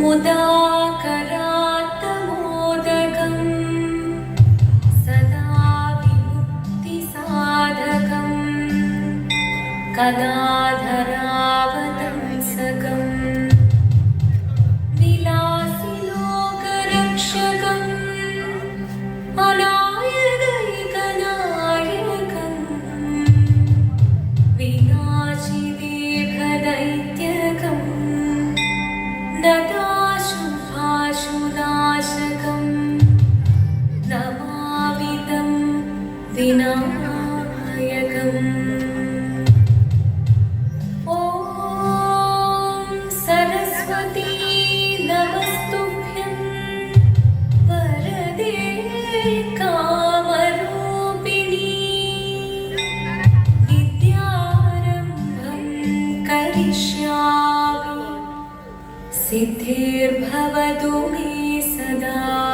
मुदाकरात्तमोदकम् सदा विमुक्तिसाधकम् कदाधरावतंसकम् विनायकम्। ॐ सरस्वती नमस्तुभ्यं। वरदे कामरूपिणी। विद्यारम्भं करिष्यामि। सिद्धिर्भवतु मे सदा